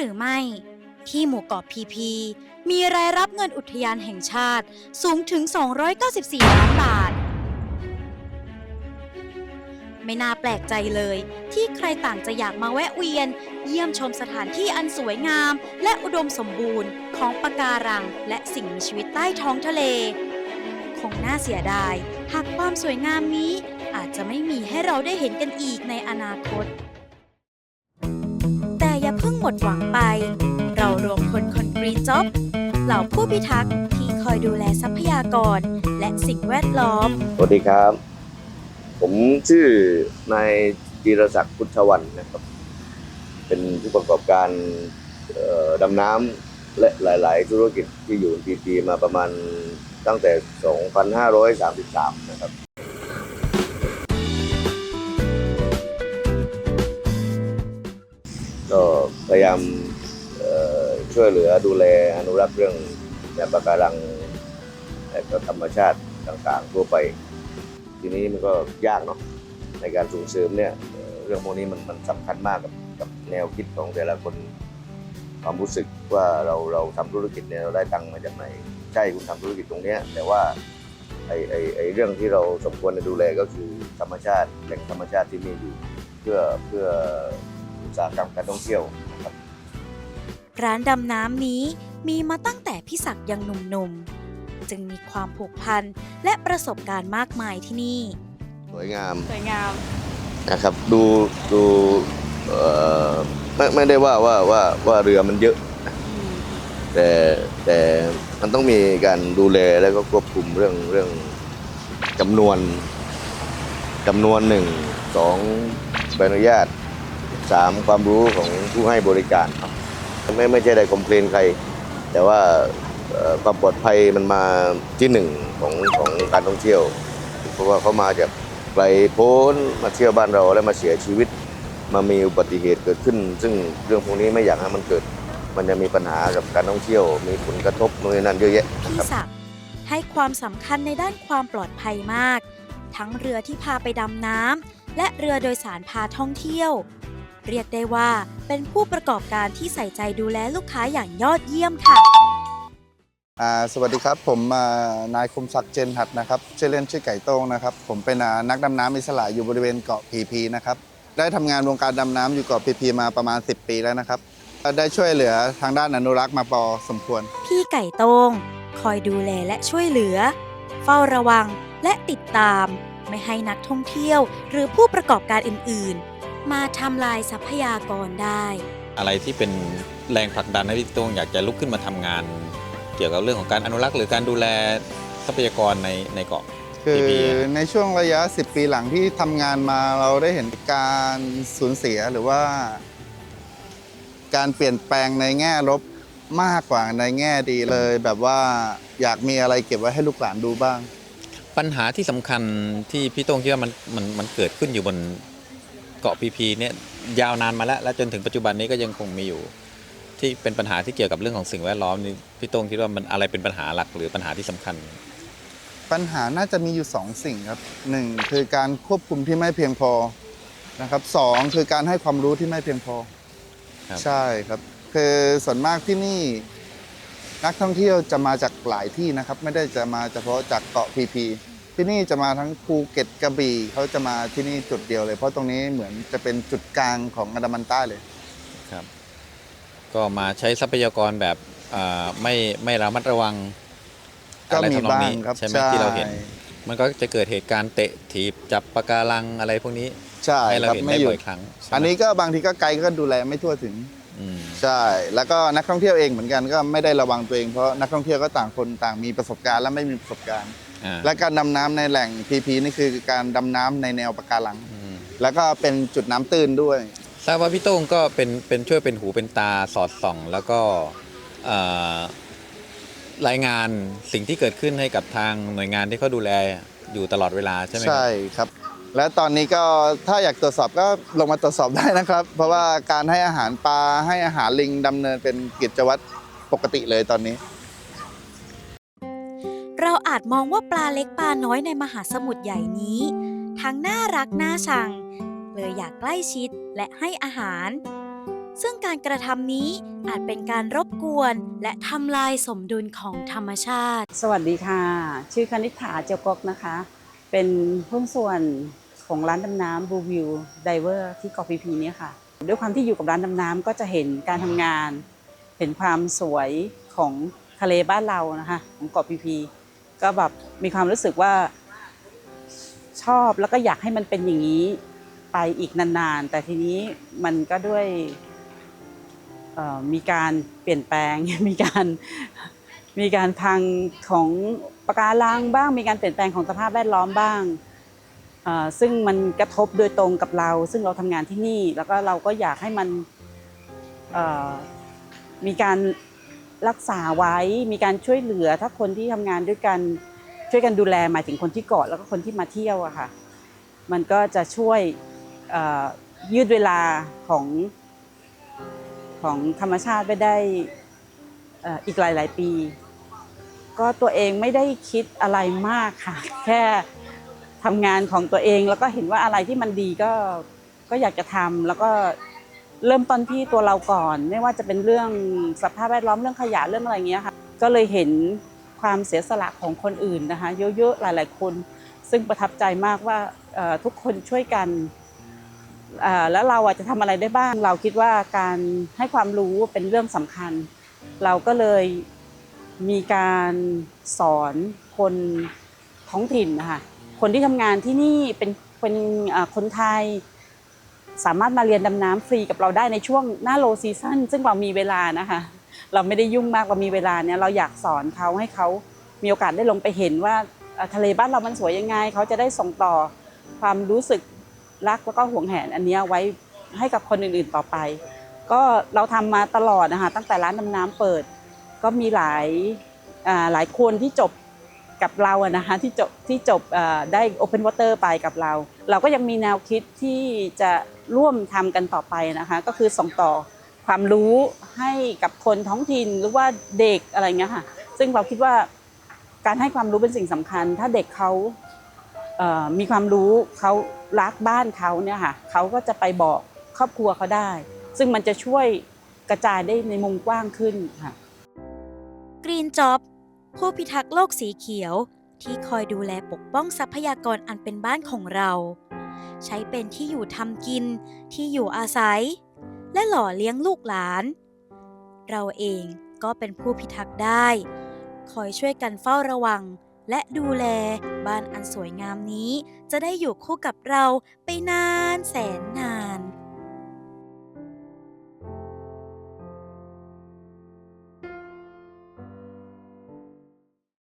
รือไม่ ที่หมู่เกาะพีพี มีรายรับเงินอุทยานแห่งชาติสูงถึง 294 ล้านบาท ไม่น่าแปลกใจเลย ที่ใครต่างจะอยากมาแวะเวียน เยี่ยมชมสถานที่อันสวยงาม และอุดมสมบูรณ์ของปะการัง และสิ่งมีชีวิตใต้ท้องทะเล คงน่าเสียดาย หากความสวยงามนี้อาจจะไม่มีให้เราได้เห็นกันอีกในอนาคต อย่าเพิ่งหมดหวังไป เรารวมพลคนกรีนจ็อบ เหล่าผู้พิทักษ์ที่คอยดูแลทรัพยากร และสิ่งแวดล้อม สวัสดีครับ ผมชื่อนายจีรศักดิ์พุทธวันนะครับ เป็นผู้ประกอบการเอ่อดำน้ำและหลาย ๆ ธุรกิจที่อยู่พีพีมาประมาณตั้งแต่ 2533 นะครับ พยายามช่วยเหลือดูแลอนุรักษ์เรื่องแนวปะการังและก็ธรรมชาติต่างๆ ทั่วไป ทีนี้มันก็ยากเนาะในการส่งเสริมเนี่ยเรื่องพวกนี้มันมันสำคัญมากกับกับแนวคิดของแต่ละคนความรู้สึกว่าเราเราทำธุรกิจเนี่ยเราได้ตังค์มาจากไหนใช่คุณทำธุรกิจตรงเนี้ยแต่ว่าไอไอไอเรื่องที่เราสมควรจะดูแลก็คือธรรมชาติแหล่งธรรมชาติที่มีอยู่เพื่อเพื่อ อุตสาหกรรมการท่องเที่ยวนะครับร้านดำน้ำนี้มีมาตั้งแต่พี่ศักดิ์ยังหนุ่มๆ จึงมีความผูกพันและประสบการณ์มากมายที่นี่ สวยงามสวยงาม นะครับ ดูดูเอ่อไม่ไม่ได้ว่าว่าว่าว่าเรือมันเยอะนะแต่แต่มันต้องมีการดูแลแล้วก็ควบคุมเรื่องเรื่องจำนวนจำนวนหนึ่งสองใบอนุญาต สามความรู้ของผู้ให้บริการครับไม่ไม่ใช่ได้คอมเพลนใคร แต่ว่าความปลอดภัยมันมาที่หนึ่งของของการท่องเที่ยว เพราะว่าเขามาจากไกลโพ้นมาเที่ยวบ้านเราแล้วมาเสียชีวิต มามีอุบัติเหตุเกิดขึ้น ซึ่งเรื่องพวกนี้ไม่อยากให้มันเกิด มันจะมีปัญหากับการท่องเที่ยว มีผลกระทบนู่นนั่นเยอะแยะพี่ครับศักดิ์ให้ความสำคัญในด้านความปลอดภัยมาก ทั้งเรือที่พาไปดำน้ำและเรือโดยสารพาท่องเที่ยว เรียกได้ว่าเป็นผู้ประกอบการที่ใส่ใจดูแลลูกค้าอย่างยอดเยี่ยมค่ะ อ่าสวัสดีครับ ผมอ่านายคมศักดิ์เจนหัดนะครับชื่อเล่นชื่อไก่โต้งนะครับ ผมเป็นอ่านักดำน้ำอิสระอยู่บริเวณเกาะพีพีนะครับ ได้ทำงานวงการดำน้ำอยู่เกาะพีพีมาประมาณ 10 ปีแล้วนะครับได้ช่วยเหลือทางด้านอนุรักษ์มาพอสมควร พี่ไก่โต้งคอยดูแลและช่วยเหลือ เฝ้าระวังและติดตาม ไม่ให้นักท่องเที่ยว หรือผู้ประกอบการอื่น ๆ มาทำลายทรัพยากรได้ อะไรที่เป็นแรงผลักดันให้พี่โต้งอยากจะลุกขึ้นมาทำงาน เกี่ยวกับเรื่องของการอนุรักษ์หรือการดูแลทรัพยากรในในเกาะ คือ PPP ในช่วงระยะ 10 ปีหลังที่ทำงานมาเราได้เห็นการสูญเสียหรือว่า การเปลี่ยนแปลงในแง่ลบมากกว่าในแง่ดีเลย แบบว่าอยากมีอะไรเก็บไว้ให้ลูกหลานดูบ้าง ปัญหาที่สำคัญที่พี่โต้งคิดว่ามันมันมันเกิดขึ้นอยู่บน เกาะพีพีเนี่ยยาวนานมาแล้ว และจนถึงปัจจุบันนี้ก็ยังคงมีอยู่ ที่เป็นปัญหาที่เกี่ยวกับเรื่องของสิ่งแวดล้อมนี่พี่โต้งคิดว่ามันอะไรเป็นปัญหาหลักหรือปัญหาที่สำคัญ ปัญหาน่าจะมีอยู่ 2 สิ่งครับหนึ่งคือการควบคุมที่ไม่เพียงพอนะครับสองคือการให้ความรู้ที่ไม่เพียงพอ ครับ ใช่ครับ คือส่วนมากที่นี่ นักท่องเที่ยวจะมาจากหลายที่นะครับ ไม่ได้จะมาเฉพาะจากเกาะพีพี ที่นี่จะมาทั้งภูเก็ตกระบี่เขาจะมาที่นี่จุดเดียวเลย เพราะตรงนี้เหมือนจะเป็นจุดกลางของอันดามันใต้เลย ครับ ก็มาใช้ทรัพยากรแบบอ่าไม่ไม่ระมัดระวังก็อะไรมีทำนองบ้างนี้ครับใช่ไหมที่เราเห็น มันก็จะเกิดเหตุการณ์เตะถีบจับปะการังอะไรพวกนี้ใช่ให้เราครับเห็นไม่ได้หยุบ่ดอยครั้งใช่ไหมอันนี้ก็บางทีก็ไกลก็ดูแลไม่ทั่วถึง อืม ใช่ แล้วก็นักท่องเที่ยวเองเหมือนกันก็ไม่ได้ระวังตัวเองเพราะนักท่องเที่ยวก็ต่างคนต่างมีประสบการณ์และไม่มีประสบการณ์อ่า และการดำน้ำในแหล่งพีพีนี่คือการดำน้ำในแนวปะการังอืมแล้วก็เป็นจุดน้ำตื้นด้วย ทราบว่าพี่โต้งก็เป็นเป็นช่วยเป็นหูเป็นตาสอดส่อง แล้วก็เอ่อรายงานสิ่งที่เกิดขึ้นให้กับทางหน่วยงานที่เขาดูแลอยู่ตลอดเวลาใช่ไหมครับใช่ครับ และตอนนี้ก็ถ้าอยากตรวจสอบก็ลงมาตรวจสอบได้นะครับ เพราะว่าการให้อาหารปลาให้อาหารลิงดำเนินเป็นกิจวัตรปกติเลยตอนนี้เรา อาจมองว่าปลาเล็กปลาน้อยในมหาสมุทรใหญ่นี้ ทั้งน่ารักน่าชัง เลยอยากใกล้ชิดและให้อาหาร ซึ่งการกระทำนี้อาจเป็นการรบกวนและทำลายสมดุลของธรรมชาติ สวัสดีค่ะ ชื่อคณิษฐาเจียวกกนะคะ เป็นหุ้นส่วนของร้านดำน้ำบูวิวไดเวอร์ที่เกาะพีพีเนี่ยค่ะ ด้วยความที่อยู่กับร้านดำน้ำก็จะเห็นการทำงาน เห็นความสวยของทะเลบ้านเรานะคะ ของเกาะพีพี ก็แบบมีความรู้สึกว่าชอบแล้วก็อยากให้มันเป็นอย่างนี้ไปอีกนานๆ แต่ทีนี้มันก็ด้วยมีการเปลี่ยนแปลง มีการมีการพังของปะการังบ้าง มีการเปลี่ยนแปลงของสภาพแวดล้อมบ้าง ซึ่งมันกระทบโดยตรงกับเรา ซึ่งเราทำงานที่นี่ แล้วก็เราก็อยากให้มันมีการ รักษาไว้มีการช่วยเหลือ ถ้าคนที่ทำงานด้วยกันช่วยกันดูแลหมายถึงคนที่เกาะแล้วก็คนที่มาเที่ยวอะค่ะ มันก็จะช่วยยืดเวลาของของธรรมชาติไปได้เอ่ออีกหลาย ๆ ปี ก็ตัวเองไม่ได้คิดอะไรมากค่ะ แค่ทำงานของตัวเองแล้วก็เห็นว่าอะไรที่มันดีก็ก็อยากจะทำแล้วก็ เริ่มต้นที่ตัวเราก่อน ไม่ว่าจะเป็นเรื่องสภาพแวดล้อมเรื่องขยะเรื่องอะไรเงี้ยค่ะ ก็เลยเห็นความเสียสละของคนอื่นนะคะ เยอะๆหลาย ๆ คน ซึ่งประทับใจมากว่าทุกคนช่วยกันแล้วเราจะทำอะไรได้บ้าง เราคิดว่าการให้ความรู้เป็นเรื่องสำคัญ เราก็เลยมีการสอนคนท้องถิ่นนะคะคนที่ทำงานที่นี่เป็นเป็นคนไทย สามารถมาเรียนดำน้ำฟรีกับเราได้ในช่วงหน้าโลซีซั่นซึ่งเรามีเวลานะคะ เราไม่ได้ยุ่งมากเรามีเวลาเนี่ยเราอยากสอนเขาให้เขามีโอกาสได้ลงไปเห็นว่าทะเลบ้านเรามันสวยยังไง เขาจะได้ส่งต่อความรู้สึกรักแล้วก็ห่วงแหนอันเนี้ยไว้ให้กับคนอื่นๆต่อไป ก็เราทำมาตลอดนะคะตั้งแต่ร้านดำน้ำเปิด ก็มีหลายหลายคนที่จบ กับเราอะนะคะที่จบที่จบได้ Open Water ไปกับเรา เราก็ยังมีแนวคิดที่จะร่วมทำกันต่อไปนะคะ ก็คือส่งต่อความรู้ให้กับคนท้องถิ่นหรือว่าเด็กอะไรเงี้ยค่ะ ซึ่งเราคิดว่าการให้ความรู้เป็นสิ่งสำคัญ ถ้าเด็กเขามีความรู้เขารักบ้านเขาเนี่ยค่ะเขาก็จะไปบอกครอบครัวเขาได้ ซึ่งมันจะช่วยกระจายได้ในมุมกว้างขึ้นค่ะ Green Job ผู้พิทักษ์โลกสีเขียว ที่คอยดูแลปกป้องทรัพยากรอันเป็นบ้านของเรา ใช้เป็นที่อยู่ทำกิน ที่อยู่อาศัย และหล่อเลี้ยงลูกหลาน เราเองก็เป็นผู้พิทักษ์ได้ คอยช่วยกันเฝ้าระวัง และดูแลบ้านอันสวยงามนี้ จะได้อยู่คู่กับเราไปนานแสนนาน